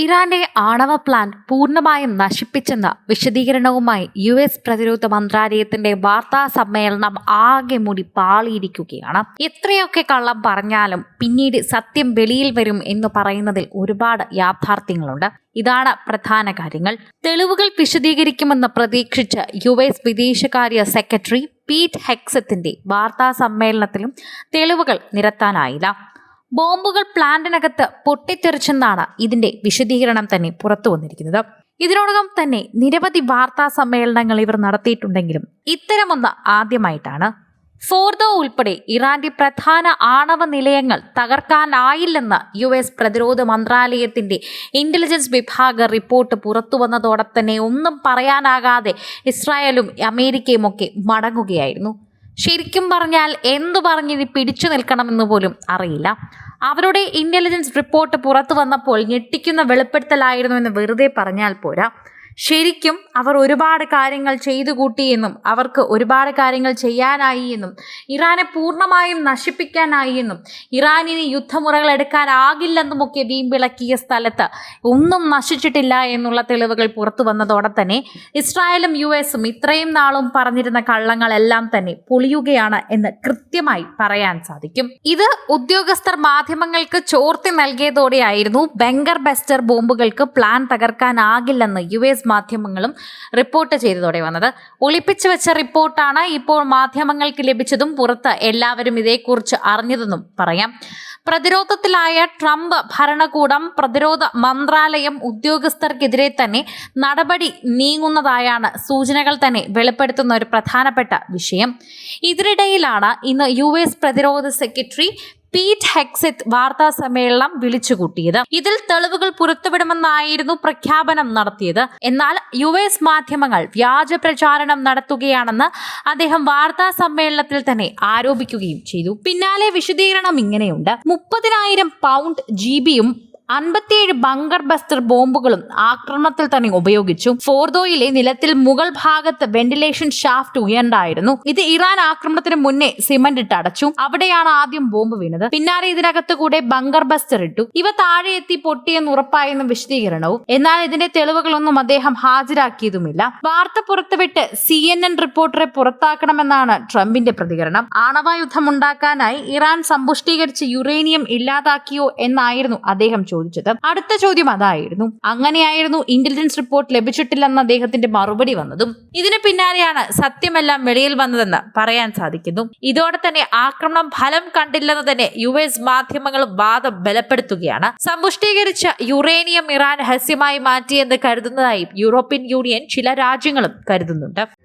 ഇറാന്റെ ആണവ പ്ലാൻ പൂർണമായും നശിപ്പിച്ചെന്ന വിശദീകരണവുമായി യു എസ് പ്രതിരോധ മന്ത്രാലയത്തിന്റെ വാർത്താ സമ്മേളനം ആകെ മുടി പാളിയിരിക്കുകയാണ്. എത്രയൊക്കെ കള്ളം പറഞ്ഞാലും പിന്നീട് സത്യം വെളിയിൽ വരും എന്ന് പറയുന്നതിൽ ഒരുപാട് യാഥാർത്ഥ്യങ്ങളുണ്ട്. ഇതാണ് പ്രധാന കാര്യങ്ങൾ. തെളിവുകൾ വിശദീകരിക്കുമെന്ന് പ്രതീക്ഷിച്ച് യു എസ് വിദേശകാര്യ സെക്രട്ടറി പീറ്റ് ഹെക്സത്തിന്റെ വാർത്താ സമ്മേളനത്തിലും തെളിവുകൾ നിരത്താനായില്ല. ബോംബുകൾ പ്ലാന്റിനകത്ത് പൊട്ടിത്തെറിച്ചെന്നാണ് ഇതിന്റെ വിശദീകരണം തന്നെ പുറത്തു വന്നിരിക്കുന്നത്. ഇതിനോടകം തന്നെ നിരവധി വാർത്താ സമ്മേളനങ്ങൾ ഇവർ നടത്തിയിട്ടുണ്ടെങ്കിലും ഇത്തരമൊന്ന് ആദ്യമായിട്ടാണ്. ഫോർദോ ഉൾപ്പെടെ ഇറാന്റെ പ്രധാന ആണവ നിലയങ്ങൾ തകർക്കാനായില്ലെന്ന് യു എസ് പ്രതിരോധ മന്ത്രാലയത്തിന്റെ ഇന്റലിജൻസ് വിഭാഗ റിപ്പോർട്ട് പുറത്തു വന്നതോടെ തന്നെ ഒന്നും പറയാനാകാതെ ഇസ്രായേലും അമേരിക്കയും ഒക്കെ മടങ്ങുകയായിരുന്നു. ശരിക്കും പറഞ്ഞാൽ എന്തു പറഞ്ഞിനി പിടിച്ചു നിൽക്കണമെന്ന് പോലും അറിയില്ല. അവരുടെ ഇന്റലിജൻസ് റിപ്പോർട്ട് പുറത്തു വന്നപ്പോൾ ഞെട്ടിക്കുന്ന വെളിപ്പെടുത്തലായിരുന്നു എന്ന് വെറുതെ പറഞ്ഞാൽ പോരാ. ശരിക്കും അവർ ഒരുപാട് കാര്യങ്ങൾ ചെയ്തു കൂട്ടിയെന്നും അവർക്ക് ഒരുപാട് കാര്യങ്ങൾ ചെയ്യാനായി എന്നും ഇറാനെ പൂർണമായും നശിപ്പിക്കാനായി എന്നും ഇറാനിന് യുദ്ധമുറകൾ എടുക്കാനാകില്ലെന്നുമൊക്കെ വീമ്പിളക്കിയ സ്ഥലത്ത് ഒന്നും നശിച്ചിട്ടില്ല എന്നുള്ള തെളിവുകൾ പുറത്തു വന്നതോടെ തന്നെ ഇസ്രായേലും യു എസും ഇത്രയും നാളും പറഞ്ഞിരുന്ന കള്ളങ്ങളെല്ലാം തന്നെ പൊളിയുകയാണ് എന്ന് കൃത്യമായി പറയാൻ സാധിക്കും. ഇത് ഉദ്യോഗസ്ഥർ മാധ്യമങ്ങൾക്ക് ചോർത്തി നൽകിയതോടെയായിരുന്നു ബെങ്കർ ബെസ്റ്റർ ബോംബുകൾക്ക് പ്ലാൻ തകർക്കാനാകില്ലെന്ന് യു എസ് മാധ്യമങ്ങളും റിപ്പോർട്ട് ചെയ്തതോടെ വന്നത്. ഒളിപ്പിച്ചു വെച്ച റിപ്പോർട്ടാണ് ഇപ്പോൾ മാധ്യമങ്ങൾക്ക് ലഭിച്ചതും പുറത്ത് എല്ലാവരും ഇതേക്കുറിച്ച് അറിഞ്ഞതെന്നും പറയാം. പ്രതിരോധത്തിലായ ട്രംപ് ഭരണകൂടം പ്രതിരോധ മന്ത്രാലയം ഉദ്യോഗസ്ഥർക്കെതിരെ തന്നെ നടപടി നീങ്ങുന്നതായാണ് സൂചനകൾ തന്നെ വെളിപ്പെടുത്തുന്ന ഒരു പ്രധാനപ്പെട്ട വിഷയം. ഇതിനിടയിലാണ് ഇന്ന് യു എസ് പ്രതിരോധ സെക്രട്ടറി പീറ്റ് ഹെക്സിത് വാർത്താ സമ്മേളനം വിളിച്ചുകൂട്ടിയത്. ഇതിൽ തെളിവുകൾ പുറത്തുവിടുമെന്നായിരുന്നു പ്രഖ്യാപനം നടത്തിയത്. എന്നാൽ യു എസ് മാധ്യമങ്ങൾ വ്യാജ പ്രചാരണം നടത്തുകയാണെന്ന് അദ്ദേഹം വാർത്താ സമ്മേളനത്തിൽ തന്നെ ആരോപിക്കുകയും ചെയ്തു. പിന്നാലെ വിശദീകരണം ഇങ്ങനെയുണ്ട്. മുപ്പതിനായിരം പൗണ്ട് ജി ബിയും അൻപത്തിയേഴ് ബങ്കർ ബസ്റ്റർ ബോംബുകളും ആക്രമണത്തിൽ തന്നെ ഉപയോഗിച്ചു. ഫോർദോയിലെ നിലത്തിൽ മുകൾ ഭാഗത്ത് വെന്റിലേഷൻ ഷാഫ്റ്റ് ഉയർന്നായിരുന്നു ഇത് ഇറാൻ ആക്രമണത്തിന് മുന്നേ സിമന്റ് ഇട്ട് അടച്ചു. അവിടെയാണ് ആദ്യം ബോംബ് വീണത്. പിന്നാലെ ഇതിനകത്ത് കൂടെ ബങ്കർ ബസ്റ്റർ ഇട്ടു. ഇവ താഴെ എത്തി പൊട്ടിയെന്ന് ഉറപ്പായെന്ന വിശദീകരണവും. എന്നാൽ ഇതിന്റെ തെളിവുകളൊന്നും അദ്ദേഹം ഹാജരാക്കിയതുമില്ല. വാർത്ത പുറത്തുവിട്ട് സി എൻ എൻ റിപ്പോർട്ടറെ പുറത്താക്കണമെന്നാണ് ട്രംപിന്റെ പ്രതികരണം. ആണവായുധം ഉണ്ടാക്കാനായി ഇറാൻ സമ്പുഷ്ടീകരിച്ച് യുറേനിയം ഇല്ലാതാക്കിയോ എന്നായിരുന്നു അദ്ദേഹം ചോദിച്ചത് അടുത്ത ചോദ്യം അതായിരുന്നു. അങ്ങനെയായിരുന്നു ഇന്റലിജൻസ് റിപ്പോർട്ട് ലഭിച്ചിട്ടില്ലെന്ന അദ്ദേഹത്തിന്റെ മറുപടി വന്നതും ഇതിന് പിന്നാലെയാണ് സത്യമെല്ലാം വെളിയിൽ വന്നതെന്ന് പറയാൻ സാധിക്കുന്നു. ഇതോടെ തന്നെ ആക്രമണം ഫലം കണ്ടില്ലെന്ന് തന്നെ യു എസ് മാധ്യമങ്ങൾ വാദം ബലപ്പെടുത്തുകയാണ്. സമ്പുഷ്ടീകരിച്ച യുറേനിയം ഇറാൻ ഹസ്യമായി മാറ്റിയെന്ന് കരുതുന്നതായും യൂറോപ്യൻ യൂണിയൻ ചില രാജ്യങ്ങളും കരുതുന്നുണ്ട്.